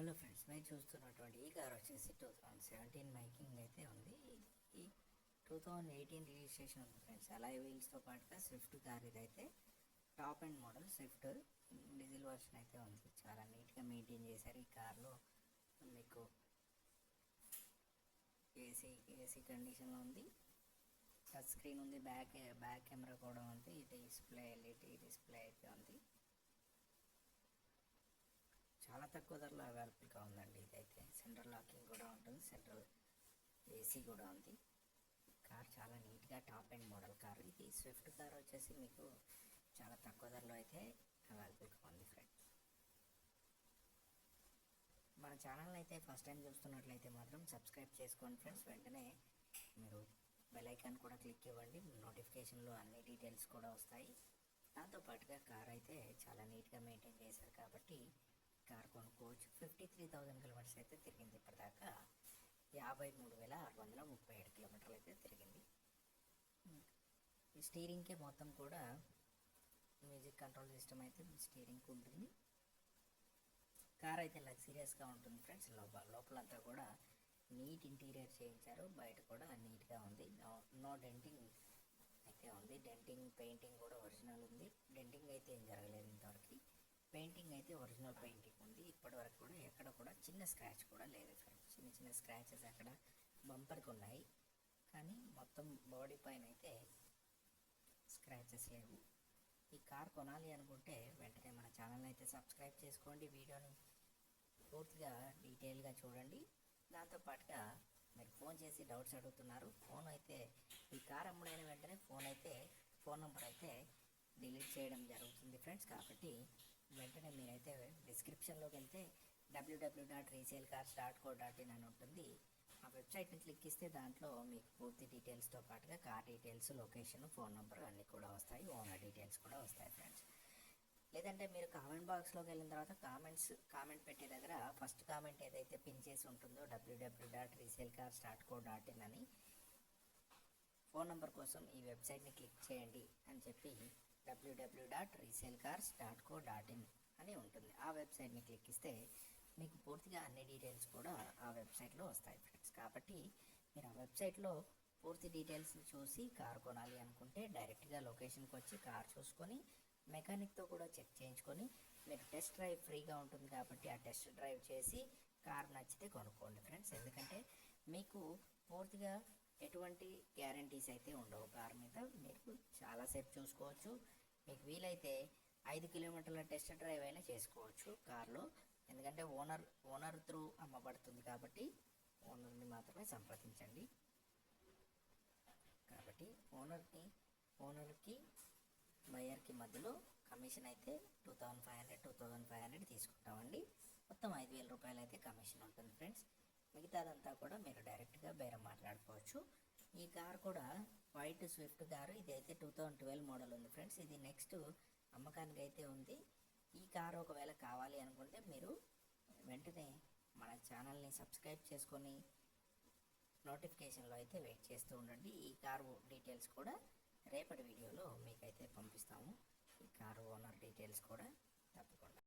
Hello friends మీరు చూస్తున్నటువంటి ఈ కార్ వచ్చేసి టూ థౌజండ్ సెవెంటీన్ మైకింగ్ అయితే ఉంది. ఈ టూ థౌజండ్ ఎయిటీన్ రిజిస్ట్రేషన్ ఉంది ఫ్రెండ్స్. అలాయ్ వీల్స్తో పాటుగా స్విఫ్ట్ కార్ ఇదైతే top and model Swift. Diesel version అయితే ఉంది. చాలా నీట్గా మెయింటైన్ చేశారు ఈ కార్లో. మీకు ఏసీ ఏసీ కండిషన్లో ఉంది. టచ్ స్క్రీన్ ఉంది. బ్యాక్ బ్యాక్ కెమెరా కూడా ఉంది. డిస్ప్లే ఎల్ఈడి డిస్ప్లే అయితే ఉంది. తక్కువ ధరలో అవైలబుల్గా ఉందండి ఇదైతే. సెంట్రల్ లాకింగ్ కూడా ఉంటుంది సెంట్రల్ ఏసీ కూడా ఉంది. కార్ చాలా నీట్గా టాప్ అండ్ మోడల్ కార్ ఇది. స్విఫ్ట్ కార్ వచ్చేసి మీకు చాలా తక్కువ ధరలో అయితే అవైలబుల్గా ఉంది ఫ్రెండ్స్ మన ఛానల్ అయితే ఫస్ట్ టైం చూస్తున్నట్లయితే మాత్రం సబ్స్క్రైబ్ చేసుకోండి ఫ్రెండ్స్ వెంటనే మీరు బెల్ ఐకాన్ కూడా క్లిక్ ఇవ్వండి. నోటిఫికేషన్లో అన్ని డీటెయిల్స్ కూడా వస్తాయి. దాంతో పాటుగా కార్ అయితే చాలా నీట్గా మెయింటైన్ చేశారు కాబట్టి కార్ కొనుక్కోవచ్చు. ఫిఫ్టీ త్రీ థౌజండ్ కిలోమీటర్స్ అయితే తిరిగింది. ఇప్పటిదాకా యాభై మూడు వేల ఆరు వందల ముప్పై ఏడు కిలోమీటర్లు అయితే తిరిగింది. ఈ స్టీరింగ్కే మొత్తం కూడా మ్యూజిక్ కంట్రోల్ సిస్టమ్ అయితే స్టీరింగ్ ఉంటుంది. కార్ అయితే లగ్జీరియస్గా ఉంటుంది ఫ్రెండ్స్. లోపల లోపలంతా కూడా నీట్ ఇంటీరియర్ చేయించారు. బయట కూడా నీట్గా ఉంది. నో నో డెంటింగ్ అయితే ఉంది. డెంటింగ్ పెయింటింగ్ కూడా ఒరిజినల్ ఉంది. డెంటింగ్ అయితే ఏం జరగలేదు ఇంతవరకు. పెయింటింగ్ అయితే ఒరిజినల్ పెయింటింగ్ ఉంది ఇప్పటి వరకు కూడా ఎక్కడ కూడా చిన్న స్క్రాచ్ కూడా లేదు ఫ్రెండ్స్ చిన్న చిన్న స్క్రాచెస్ అక్కడ బంపర్కి ఉన్నాయి కానీ మొత్తం బాడీ పైన అయితే స్క్రాచెస్ లేవు. ఈ కార్ కొనాలి అనుకుంటే వెంటనే మన ఛానల్ అయితే సబ్స్క్రైబ్ చేసుకోండి. వీడియోని పూర్తిగా డీటెయిల్గా చూడండి. దాంతోపాటుగా మీరు ఫోన్ చేసి డౌట్స్ అడుగుతున్నారు. ఫోన్ అయితే ఈ కార్ అమ్ముడైన వెంటనే ఫోన్ అయితే ఫోన్ నెంబర్ అయితే డిలీట్ చేయడం జరుగుతుంది ఫ్రెండ్స్ కాబట్టి వెంటనే మీరైతే డిస్క్రిప్షన్లోకి వెళ్తే W W dot resale cars dot co dot in అని ఉంటుంది. ఆ వెబ్సైట్ని క్లిక్ ఇస్తే దాంట్లో మీకు పూర్తి డీటెయిల్స్తో పాటుగా car details location phone number అన్నీ కూడా వస్తాయి. ఓనర్ డీటెయిల్స్ కూడా వస్తాయి ఫ్రెండ్స్. లేదంటే మీరు కామెంట్ బాక్స్లోకి వెళ్ళిన తర్వాత కామెంట్స్ కామెంట్ పెట్టే దగ్గర ఫస్ట్ కామెంట్ ఏదైతే పిన్ చేసి ఉంటుందో W W dot resale car start co dot in అని ఫోన్ నెంబర్ కోసం ఈ వెబ్సైట్ని క్లిక్ చేయండి అని చెప్పి W W dot resale cars dot co dot in అని ఉంటుంది. ఆ వెబ్సైట్ని క్లిక్ ఇస్తే మీకు పూర్తిగా అన్ని డీటెయిల్స్ కూడా ఆ వెబ్సైట్లో వస్తాయి ఫ్రెండ్స్. కాబట్టి మీరు ఆ వెబ్సైట్లో పూర్తి డీటెయిల్స్ని చూసి కార్ కొనాలి అనుకుంటే డైరెక్ట్గా లొకేషన్కి వచ్చి కార్ చూసుకొని మెకానిక్తో కూడా చెక్ చేయించుకొని మీరు టెస్ట్ డ్రైవ్ ఫ్రీగా ఉంటుంది కాబట్టి ఆ టెస్ట్ డ్రైవ్ చేసి కార్ నచ్చితే కొనుక్కోండి ఫ్రెండ్స్. ఎందుకంటే మీకు పూర్తిగా ఎటువంటి గ్యారంటీస్ అయితే ఉండవు. కార్ మీద మీరు చాలాసేపు చూసుకోవచ్చు. మీకు వీలైతే ఐదు కిలోమీటర్ల టెస్ట్ డ్రైవ్ అయినా చేసుకోవచ్చు కార్లో. ఎందుకంటే ఓనర్ ఓనర్ త్రూ అమ్మబడుతుంది కాబట్టి ఓనర్ని మాత్రమే సంప్రదించండి. కాబట్టి ఓనర్ని ఓనర్కి బయర్కి మధ్యలో కమిషన్ అయితే two thousand five hundred two thousand five hundred తీసుకుంటామండి. మొత్తం ఐదు వేల రూపాయలు అయితే కమిషన్ ఉంటుంది ఫ్రెండ్స్. మిగతాదంతా కూడా మీరు డైరెక్ట్గా బేరం మాట్లాడుకోవచ్చు. ఈ కార్ కూడా వైట్ స్విఫ్ట్ కారు. ఇది అయితే టూ థౌజండ్ ట్వెల్వ్ మోడల్ ఉంది ఫ్రెండ్స్. ఇది నెక్స్ట్ అమ్మకానికి అయితే ఉంది. ఈ కార్ ఒకవేళ కావాలి అనుకుంటే మీరు వెంటనే మన ఛానల్ని సబ్స్క్రైబ్ చేసుకొని నోటిఫికేషన్లో అయితే వెయిట్ చేస్తూ ఉండండి. ఈ కారు డీటెయిల్స్ కూడా రేపటి వీడియోలో మీకైతే పంపిస్తాము. ఈ కారు ఓనర్ డీటెయిల్స్ కూడా తప్పకుండా.